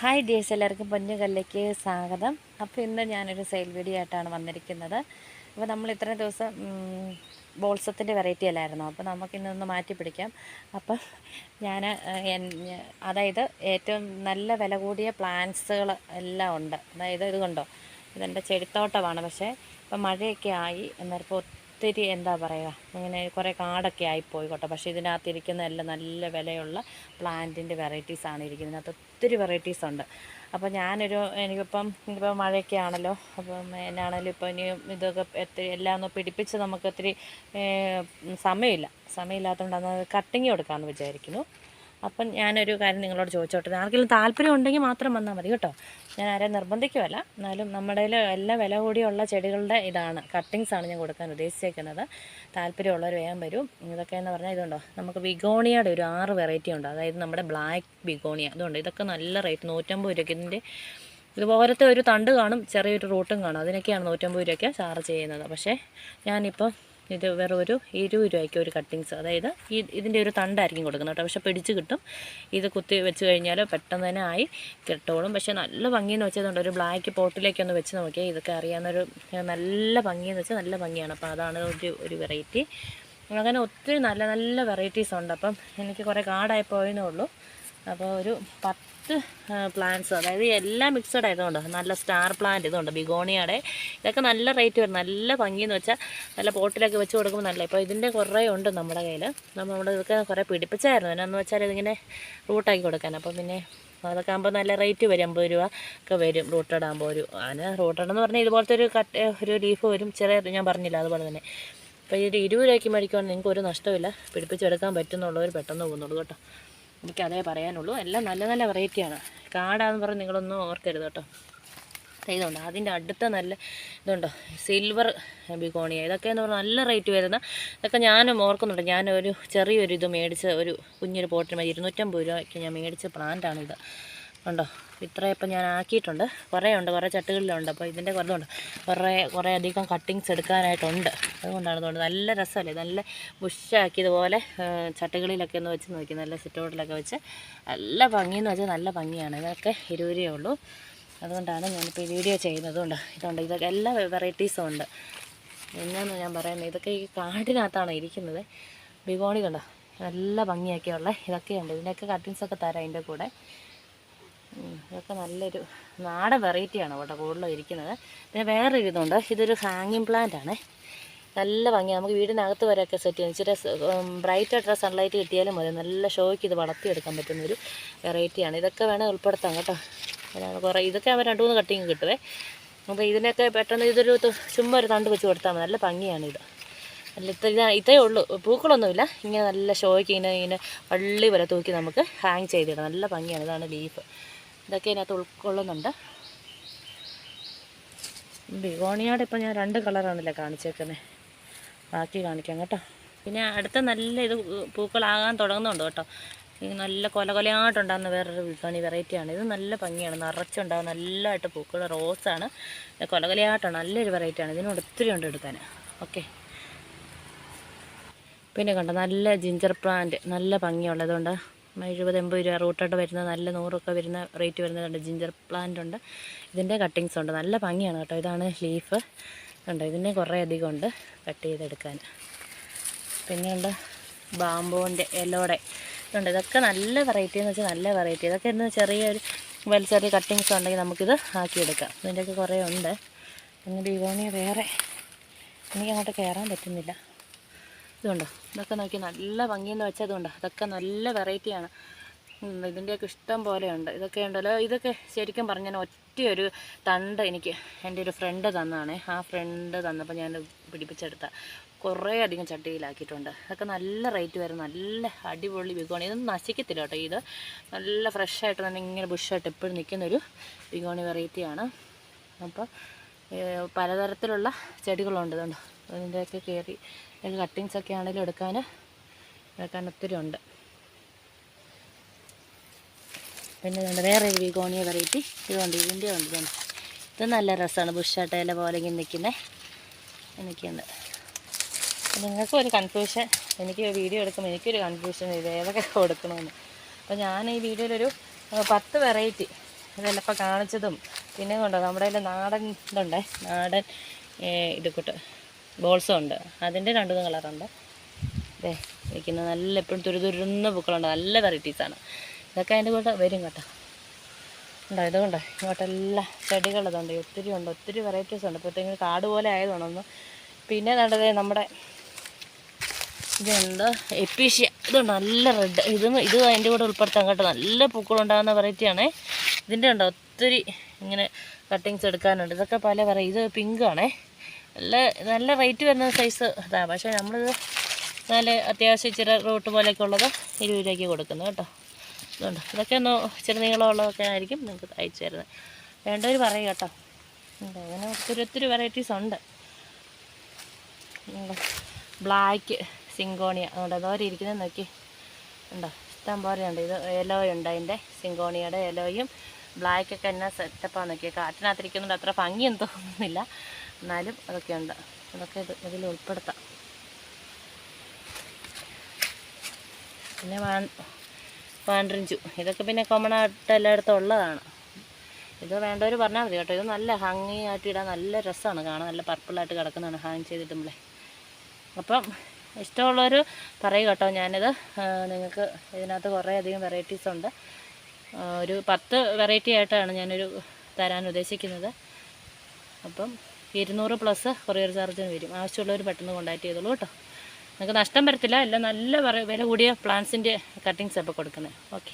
Hi dears എല്ലാവർക്കും പൊന്നുകല്ലേക്ക് സ്വാഗതം. അപ്പോൾ ഇന്ന് ഞാനൊരു സെയിൽ വീഡിയോ ആയിട്ടാണ് വന്നിരിക്കുന്നത്. അപ്പോൾ നമ്മൾ ഇത്രയും ദിവസം ബോൾസത്തിന്റെ വെറൈറ്റി അല്ലായിരുന്നു? അപ്പോൾ നമുക്ക് ഇന്നൊന്ന് മാറ്റി പിടിക്കാം. അപ്പം ഞാൻ അതായത് ഏറ്റവും നല്ല വില കൂടിയ പ്ലാന്റ്സുകൾ എല്ലാം ഉണ്ട്. അതായത് ഇതുകൊണ്ടോ കണ്ടോ? ഇതെന്റെ ചെടിത്തോട്ടമാണ്. പക്ഷേ ഇപ്പം മഴയൊക്കെ ആയി എന്നപ്പോൾ ഒത്തിരി എന്താ പറയുക ഇങ്ങനെ കുറേ കാടൊക്കെ ആയിപ്പോയി കേട്ടോ പക്ഷേ ഇതിനകത്ത് ഇരിക്കുന്ന എല്ലാം നല്ല വിലയുള്ള പ്ലാന്റിന്റെ വെറൈറ്റീസാണ് ഇരിക്കുന്നത്. ഇതിനകത്ത് ഒത്തിരി വെറൈറ്റീസ് ഉണ്ട്. അപ്പോൾ ഞാനൊരു എനിക്കിപ്പം ഇനിയിപ്പോൾ മഴയൊക്കെ ആണല്ലോ. അപ്പം എന്നാണേലും ഇപ്പോൾ ഇനി ഇതൊക്കെ എല്ലാം ഒന്ന് പിടിപ്പിച്ച് നമുക്ക് ഒത്തിരി സമയമില്ല. സമയമില്ലാത്തതുകൊണ്ട് അന്ന് കട്ടിങ് കൊടുക്കാമെന്ന് വിചാരിക്കുന്നു. അപ്പം ഞാനൊരു കാര്യം നിങ്ങളോട് ചോദിച്ചോട്ടെ. ആർക്കെങ്കിലും താല്പര്യം ഉണ്ടെങ്കിൽ മാത്രം വന്നാൽ മതി കേട്ടോ. ഞാൻ ആരെയും നിർബന്ധിക്കുമല്ല എന്നാലും നമ്മുടെ എല്ലാ വില കൂടിയുള്ള ചെടികളുടെ ഇതാണ്. കട്ടിങ്സാണ് ഞാൻ കൊടുക്കാൻ ഉദ്ദേശിച്ചേക്കുന്നത്. താല്പര്യമുള്ളവർ വേഗം വരും. ഇതൊക്കെ എന്ന് പറഞ്ഞാൽ ഇതുണ്ടോ? നമുക്ക് ബിഗോണിയയുടെ ഒരു ആറ് വെറൈറ്റി ഉണ്ട്. അതായത് നമ്മുടെ ബ്ലാക്ക് ബിഗോണിയ ഇതുണ്ട്. ഇതൊക്കെ നല്ല റേറ്റ് നൂറ്റമ്പത് രൂപയ്ക്ക് ഇതിന്റെ ഇതുപോലത്തെ ഒരു തണ്ട് കാണും. ചെറിയൊരു റൂട്ടും കാണും. അതിനൊക്കെയാണ് നൂറ്റമ്പത് രൂപയ്ക്ക് ചാർജ് ചെയ്യുന്നത്. പക്ഷേ ഞാനിപ്പോൾ ഇത് വേറെ ഒരു ഇരുപത് രൂപയ്ക്ക് ഒരു കട്ടിങ്സ് അതായത് ഈ ഇതിന്റെ ഒരു തണ്ടായിരിക്കും കൊടുക്കുന്നത് കേട്ടോ. പക്ഷേ പിടിച്ച് കിട്ടും. ഇത് കുത്തി വെച്ച് കഴിഞ്ഞാൽ പെട്ടെന്ന് തന്നെ ആയി കിട്ടോളും. പക്ഷേ നല്ല ഭംഗിയെന്ന് വെച്ചതുകൊണ്ട് ഒരു ബ്ലാക്ക് പോട്ടിലേക്കൊന്ന് വെച്ച് നോക്കിയാൽ ഇതൊക്കെ അറിയാവുന്നൊരു നല്ല ഭംഗിയെന്ന് വെച്ചാൽ നല്ല ഭംഗിയാണ്. അപ്പോൾ അതാണ് ഒരു ഒരു വെറൈറ്റി അങ്ങനെ ഒത്തിരി നല്ല നല്ല വെറൈറ്റീസ് ഉണ്ട്. അപ്പം എനിക്ക് കുറേ കാർഡായി പോയെന്നേ ഉള്ളൂ. അപ്പോൾ ഒരു പത്ത് പ്ലാന്റ്സ് അതായത് എല്ലാം മിക്സഡ് ആയതുകൊണ്ട് നല്ല സ്റ്റാർ പ്ലാന്റ് ഇതുണ്ട് ബിഗോണിയുടെ ഇതൊക്കെ നല്ല റേറ്റ് വരും നല്ല ഭംഗിയെന്ന് വെച്ചാൽ നല്ല പോട്ടിലൊക്കെ വെച്ച് കൊടുക്കുമ്പോൾ നല്ല. ഇപ്പോൾ ഇതിന്റെ കുറേ ഉണ്ട് നമ്മുടെ കയ്യിൽ നമ്മൾ ഇതൊക്കെ കുറേ പിടിപ്പിച്ചായിരുന്നു. എന്നാന്ന് വെച്ചാൽ ഇതിങ്ങനെ റൂട്ടാക്കി കൊടുക്കാൻ. അപ്പോൾ പിന്നെ അതൊക്കെ ആകുമ്പോൾ നല്ല റേറ്റ് വരും അമ്പത് രൂപ ഒക്കെ വരും റൂട്ടഡ് ആകുമ്പോൾ ഒരു അതിന് റൂട്ടഡ് എന്ന് പറഞ്ഞാൽ ഇതുപോലത്തെ ഒരു കട്ട് ഒരു ലീഫ് വരും. ചെറിയ ഞാൻ പറഞ്ഞില്ല അതുപോലെ തന്നെ. അപ്പോൾ ഈ ഒരു ഇരുപത് രൂപയ്ക്ക് മേടിക്കുവാണെങ്കിൽ നിങ്ങൾക്ക് ഒരു നഷ്ടമില്ല പിടിപ്പിച്ചെടുക്കാൻ പറ്റുന്നുള്ളവർ പെട്ടെന്ന് പോകുന്നുള്ളൂ കേട്ടോ. എനിക്ക് അതേ പറയാനുള്ളൂ. എല്ലാം നല്ല നല്ല വെറൈറ്റിയാണ് കാടാന്ന് പറഞ്ഞ് നിങ്ങളൊന്നും ഓർക്കരുത് കേട്ടോ. ഇതുണ്ട്. അതിന്റെ അടുത്ത നല്ല ഇതുണ്ടോ? സിൽവർ ബിഗോണിയ ഇതൊക്കെ എന്ന് പറഞ്ഞാൽ നല്ല റേറ്റ് വരുന്ന ഇതൊക്കെ ഞാനും ഓർക്കുന്നുണ്ട്. ഞാനൊരു ചെറിയൊരു ഇത് മേടിച്ച ഒരു കുഞ്ഞൊരു പോട്ടിന് മതി ഇരുന്നൂറ്റമ്പത് രൂപയ്ക്ക് ഞാൻ മേടിച്ച പ്ലാന്റാണിത് ഉണ്ടോ? ഇത്രയും ഇപ്പം ഞാൻ ആക്കിയിട്ടുണ്ട്. കുറേ ഉണ്ട് കുറേ ചട്ടുകളിലുണ്ട്. അപ്പോൾ ഇതിന്റെ കുറേ ഉണ്ട് കുറേ കുറേ അധികം കട്ടിങ്സ് എടുക്കാനായിട്ടുണ്ട്. അതുകൊണ്ടാണ് തോന്നുന്നത് നല്ല രസമല്ലേ? നല്ല ബുഷാക്കിയതുപോലെ ചട്ടുകളിലൊക്കെ ഒന്ന് വെച്ച് നോക്കി. നല്ല സിറ്റൗട്ടിലൊക്കെ വെച്ച് നല്ല ഭംഗിയെന്ന് വെച്ചാൽ നല്ല ഭംഗിയാണ്. ഇതൊക്കെ ഇരുവരേ ഉള്ളൂ. അതുകൊണ്ടാണ് ഞാനിപ്പോൾ ഈ വീഡിയോ ചെയ്യുന്നത്. കൊണ്ട് ഇതുണ്ട്. ഇതൊക്കെ എല്ലാ വെറൈറ്റീസും ഉണ്ട്. എന്നാന്ന് ഞാൻ പറയുന്നത് ഇതൊക്കെ ഈ കാടിനകത്താണ് ഇരിക്കുന്നത്. ബിഗോണി കണ്ടോ? നല്ല ഭംഗിയൊക്കെയുള്ള ഇതൊക്കെയുണ്ട്. ഇതിന്റെയൊക്കെ കട്ടിങ്സൊക്കെ തരാം അതിന്റെ കൂടെ. ഇതൊക്കെ നല്ലൊരു നാടൻ വെറൈറ്റിയാണ് കേട്ടോ കൂടുതലും ഇരിക്കുന്നത്. പിന്നെ വേറെ ഇതുണ്ട്. ഇതൊരു ഹാങ്ങിങ് പ്ലാന്റ് ആണ്. നല്ല ഭംഗിയാണ് നമുക്ക് വീടിനകത്ത് വരെയൊക്കെ സെറ്റ് ചെയ്യാം. ഇച്ചിരി ബ്രൈറ്റ് ആയിട്ടുള്ള സൺലൈറ്റ് കിട്ടിയാലും മതി. നല്ല ഷോയ്ക്ക് ഇത് വളർത്തിയെടുക്കാൻ പറ്റുന്ന ഒരു വെറൈറ്റിയാണ് ഇതൊക്കെ വേണേൽ ഉൾപ്പെടുത്താം കേട്ടോ. അതാണ് കുറേ ഇതൊക്കെ ആകുമ്പോൾ രണ്ട് മൂന്ന് കട്ടിങ് കിട്ടുവേ. അപ്പോൾ ഇതിനൊക്കെ പെട്ടെന്ന് ഇതൊരു ചുമ്മാ ഒരു തണ്ട് വെച്ച് കൊടുത്താൽ മതി. നല്ല ഭംഗിയാണ് ഇത്. നല്ല ഇത്ര ഇതാ ഇതേ ഉള്ളൂ. പൂക്കളൊന്നുമില്ല. ഇങ്ങനെ നല്ല ഷോയ്ക്ക് ഇങ്ങനെ ഇങ്ങനെ വള്ളി വരെ തൂക്കി നമുക്ക് ഹാങ് ചെയ്തിടാം. നല്ല ഭംഗിയാണ്. ഇതാണ് ലീഫ് ഇതൊക്കെ ഇതിനകത്ത് ഉൾക്കൊള്ളുന്നുണ്ട്. ബിഗോണിയോടെ ഇപ്പം ഞാൻ രണ്ട് കളറാണല്ലേ കാണിച്ചേക്കുന്നത് ബാക്കി കാണിക്കാം കേട്ടോ. പിന്നെ അടുത്ത നല്ല ഇത് പൂക്കളാകാൻ തുടങ്ങുന്നുണ്ട് കേട്ടോ. നല്ല കൊല കൊലയായിട്ടുണ്ടാകുന്ന വേറൊരു വിൽപ്പണി വെറൈറ്റിയാണ്. ഇത് നല്ല ഭംഗിയാണ്. നിറച്ചുണ്ടാകും നല്ലതായിട്ട് പൂക്കൾ റോസാണ്. കൊല കൊലയായിട്ടാണ് നല്ലൊരു വെറൈറ്റിയാണ്. ഇതിനോട് ഒത്തിരി ഉണ്ട് എടുക്കാൻ. ഓക്കെ. പിന്നെ കണ്ടോ? നല്ല ജിഞ്ചർ പ്ലാന്റ്. നല്ല ഭംഗിയുള്ളതുകൊണ്ട് എഴുപത് എൺപത് രൂപ റൂട്ടോട്ട് വരുന്ന നല്ല നൂറൊക്കെ വരുന്ന റേറ്റ് വരുന്നതുണ്ട് ജിഞ്ചർ പ്ലാന്റ് ഉണ്ട്. ഇതിന്റെ കട്ടിങ്സ് ഉണ്ട്. നല്ല ഭംഗിയാണ് കേട്ടോ. ഇതാണ് ലീഫ് ഉണ്ട് ഇതിന്റെ കുറേ അധികം ഉണ്ട് കട്ട് ചെയ്തെടുക്കാൻ. പിന്നെയുണ്ട് ഉണ്ട് ബാമ്പോന്റെ എല്ലോടെ ഇതുണ്ട്. ഇതൊക്കെ നല്ല വെറൈറ്റി എന്ന് വെച്ചാൽ നല്ല വെറൈറ്റി ഇതൊക്കെ എന്ന് ചെറിയൊരു വലിയ ചെറിയ കട്ടിങ്സ് ഉണ്ടെങ്കിൽ നമുക്കിത് ആക്കിയെടുക്കാം. ഇതിന്റെയൊക്കെ കുറേ ഉണ്ട്. പിന്നെ ബിഗോണിയ വേറെ എനിക്ക് അങ്ങോട്ട് കയറാൻ പറ്റുന്നില്ല. ഇതുണ്ടോ? ഇതൊക്കെ നോക്കി നല്ല ഭംഗിയെന്ന് വെച്ചാൽ ഇതുണ്ടോ ഇതൊക്കെ നല്ല വെറൈറ്റിയാണ് ഇതിന്റെയൊക്കെ ഇഷ്ടം പോലെയുണ്ട്. ഇതൊക്കെ ഉണ്ടല്ലോ. ഇതൊക്കെ ശരിക്കും പറഞ്ഞാൽ ഒറ്റ ഒരു തണ്ട് എനിക്ക് എന്റെ ഒരു ഫ്രണ്ട് തന്നാണ്. ആ ഫ്രണ്ട് തന്നപ്പോൾ ഞാൻ പിടിപ്പിച്ചെടുത്ത കുറേ അധികം ചട്ടിയിലാക്കിയിട്ടുണ്ട്. അതൊക്കെ നല്ല റേറ്റ് വരും നല്ല അടിപൊളി ബിഗോണി. ഇതൊന്നും നശിക്കത്തില്ല കേട്ടോ ഇത്. നല്ല ഫ്രഷായിട്ട് തന്നെ ഇങ്ങനെ ബുഷായിട്ട് എപ്പോഴും നിൽക്കുന്നൊരു ബിഗോണി വെറൈറ്റിയാണ് അപ്പോൾ പലതരത്തിലുള്ള ചെടികളുണ്ട് ഇതുണ്ട്. അതിന്റെയൊക്കെ കയറി കട്ടിങ്സ് ഒക്കെ ആണെങ്കിലും എടുക്കാൻ എടുക്കാൻ ഒത്തിരി ഉണ്ട്. പിന്നെ ഇതുണ്ട് വേറെ ഒരു വിഗോണിയ വെറൈറ്റി ഇതുണ്ട് ഇതിന്റെ ഉണ്ട് ഇത് നല്ല രസമാണ് ബുഷട്ടയിലെ പോലെ ഇങ്ങനെ നിൽക്കുന്നത് എനിക്കുണ്ട്. നിങ്ങൾക്കും ഒരു കൺഫ്യൂഷൻ എനിക്ക് വീഡിയോ എടുക്കുമ്പോൾ എനിക്കൊരു കൺഫ്യൂഷൻ ഇത് ഏതൊക്കെ കൊടുക്കണമെന്ന്. അപ്പോൾ ഞാൻ ഈ വീഡിയോയിലൊരു പത്ത് വെറൈറ്റി ഇതെല്ലാം ഇപ്പോൾ കാണിച്ചതും പിന്നെ കൊണ്ടോ നമ്മുടെ കയ്യിൽ നാടൻ ഇതുണ്ടേ? നാടൻ ഇത് കൂട്ട് ബോൾസും ഉണ്ട്. അതിന്റെ രണ്ട് മൂന്ന് കളറുണ്ട്. അതെ ഇരിക്കുന്ന. നല്ല എപ്പോഴും തുരുതുരുന്ന പൂക്കളുണ്ട്. നല്ല വെറൈറ്റീസാണ് ഇതൊക്കെ അതിന്റെ കൂടെ വരും കേട്ടോ. ഉണ്ടോ? ഇതുകൊണ്ട് ഇങ്ങോട്ടെല്ലാം ചെടികളതുണ്ട് ഒത്തിരി ഉണ്ട്. ഒത്തിരി വെറൈറ്റീസ് ഉണ്ട്. ഇപ്പോഴത്തേക്കും കാട് പോലെ ആയതുകൊണ്ടൊന്ന് പിന്നെ നല്ലത് നമ്മുടെ ഇതെന്താ? എപ്പീഷ്യ. ഇതുണ്ട്. നല്ല റെഡ് ഇതും ഇത് അതിന്റെ കൂടെ ഉൾപ്പെടുത്താൻ കേട്ടോ. നല്ല പൂക്കളുണ്ടാകുന്ന വെറൈറ്റിയാണേ ഇതിന്റെ ഉണ്ട് ഒത്തിരി ഇങ്ങനെ കട്ടിങ്സ് എടുക്കാനുണ്ട്. ഇതൊക്കെ പല പറയും ഇത് പിങ്ക് ആണേ. നല്ല നല്ല റേറ്റ് വരുന്ന സൈസ് ഇതാണ് പക്ഷേ നമ്മളിത് നല്ല അത്യാവശ്യം ഇച്ചിരി റൂട്ട് പോലെയൊക്കെ ഉള്ളത് ഇരുപത് രൂപയ്ക്ക് കൊടുക്കുന്നു കേട്ടോ. ഇതുണ്ട്. ഇതൊക്കെ ഒന്ന് ഇച്ചിരി നീളമുള്ളതൊക്കെ ആയിരിക്കും നിങ്ങൾക്ക് അയച്ചു തരുന്നത്. വേണ്ടവർ പറയും കേട്ടോ. അങ്ങനെ ഒത്തിരി ഒത്തിരി വെറൈറ്റീസ് ഉണ്ട്. ബ്ലാക്ക് സിങ്കോണിയ അതുകൊണ്ട് അതോരെ ഇരിക്കുന്നത് നോക്കി. ഉണ്ടോ. ഇഷ്ടം പോലെ ഉണ്ട്. ഇത് എലോയുണ്ട് അതിന്റെ സിങ്കോണിയയുടെ യെലോയും ബ്ലാക്കൊക്കെ എന്നാ സെറ്റപ്പാന്ന് നോക്കിയാൽ കാറ്റിനകത്തിരിക്കുന്നുണ്ട്. അത്ര ഭംഗിയൊന്നും തോന്നുന്നില്ല. എന്നാലും അതൊക്കെ ഉണ്ട്. അതൊക്കെ ഇത് ഇതിൽ ഉൾപ്പെടുത്താം. പിന്നെ വാൻഡ്രിഞ്ചു. ഇതൊക്കെ പിന്നെ കോമൺ ആയിട്ട് എല്ലായിടത്തും ഉള്ളതാണ്. ഇത് വേണ്ടവർ പറഞ്ഞാൽ മതി കേട്ടോ. ഇത് നല്ല ഹങ്ങി ആയിട്ട് ഇടാൻ നല്ല രസമാണ് കാണാൻ. നല്ല പർപ്പിളായിട്ട് കിടക്കുന്നതാണ് ഹാങ് ചെയ്തിട്ടുമ്പളേ. അപ്പം ഇഷ്ടമുള്ളവർ പറയും കേട്ടോ. ഞാനിത് നിങ്ങൾക്ക് ഇതിനകത്ത് കുറേ അധികം വെറൈറ്റീസ് ഉണ്ട്. ഒരു പത്ത് വെറൈറ്റി ആയിട്ടാണ് ഞാനൊരു തരാൻ ഉദ്ദേശിക്കുന്നത്. അപ്പം ഇരുന്നൂറ് പ്ലസ് കൊറിയർ ചാർജിന് വരും. ആവശ്യമുള്ളവർ പെട്ടെന്ന് കോൺടാക്ട് ചെയ്തോളൂ കേട്ടോ. നിങ്ങൾക്ക് നഷ്ടം വരത്തില്ല. എല്ലാം നല്ല വില കൂടിയ പ്ലാന്റ്സിന്റെ കട്ടിങ്സ് അപ്പോൾ കൊടുക്കുന്നത്. ഓക്കെ